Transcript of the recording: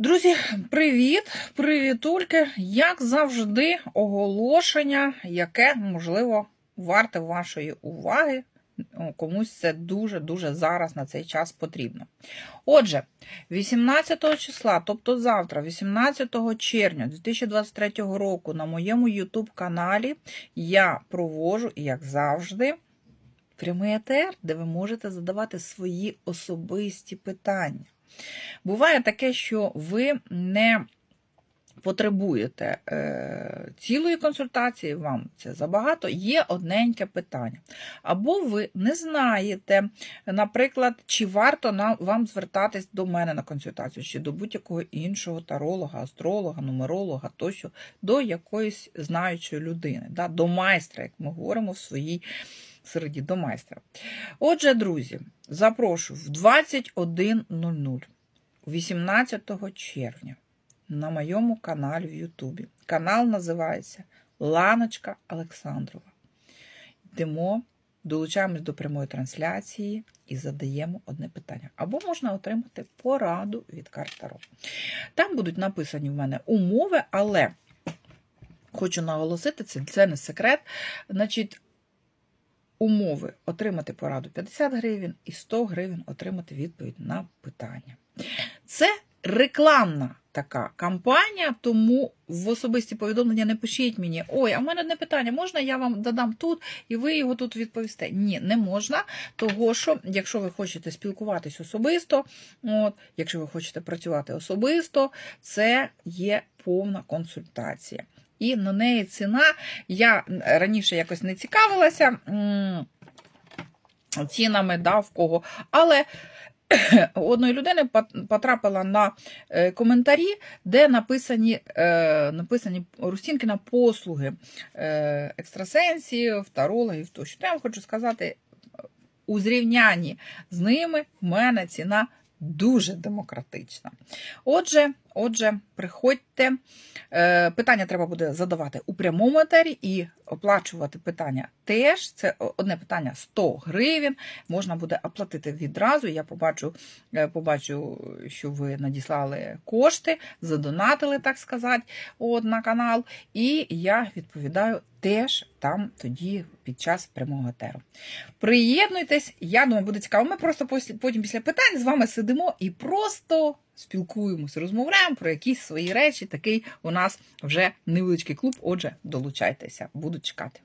Друзі, привіт! Привітульки! Як завжди, оголошення, яке, можливо, варте вашої уваги. Комусь це дуже-дуже зараз на цей час потрібно. Отже, 18 числа, тобто завтра, 18 червня 2023 року, на моєму YouTube каналі я провожу, як завжди, прямий етер, де ви можете задавати свої особисті питання. Буває таке, що ви не потребуєте е, цілої консультації, вам це забагато, є одненьке питання. Або ви не знаєте, наприклад, чи варто нам, вам звертатись до мене на консультацію, чи до будь-якого іншого таролога, астролога, нумеролога, тощо, до якоїсь знаючої людини, да, до майстра, як ми говоримо в своїй середі, до майстра. Отже, друзі, запрошую в 21.00 18 червня на моєму каналі в Ютубі. Канал називається Ланочка Олександрова. Йдемо, долучаємось до прямої трансляції і задаємо одне питання. Або можна отримати пораду від Таро. Там будуть написані в мене умови, але хочу наголосити, це, це не секрет. Значить, умови отримати пораду 50 гривень і 100 гривень отримати відповідь на питання. Це рекламна така кампанія, тому в особисті повідомлення не пишіть мені, ой, а в мене одне питання, можна я вам додам тут, і ви його тут відповісте? Ні, не можна, того що, якщо ви хочете спілкуватись особисто, от, якщо ви хочете працювати особисто, це є повна консультація. І на неї ціна, я раніше якось не цікавилася цінами, да, в кого, але одної людини потрапила на е, коментарі, де написані, е, написані Рустінки на послуги е, екстрасенсів, тарологів тощо. То я вам хочу сказати, у зрівнянні з ними в мене ціна дуже демократична. Отже, отже, приходьте. Е, Питання треба буде задавати у прямому етері і оплачувати питання теж. Це одне питання 100 гривень. Можна буде оплатити відразу. Я побачу, е, побачу, що ви надіслали кошти, задонатили, так сказати, от, на канал. І я відповідаю теж там тоді під час прямого етеру. Приєднуйтесь, я думаю, буде цікаво. Ми просто потім після питань з вами сидимо і просто спілкуємось, розмовляємо про якісь свої речі. Такий у нас вже невеличкий клуб. Отже, долучайтеся, буду чекати.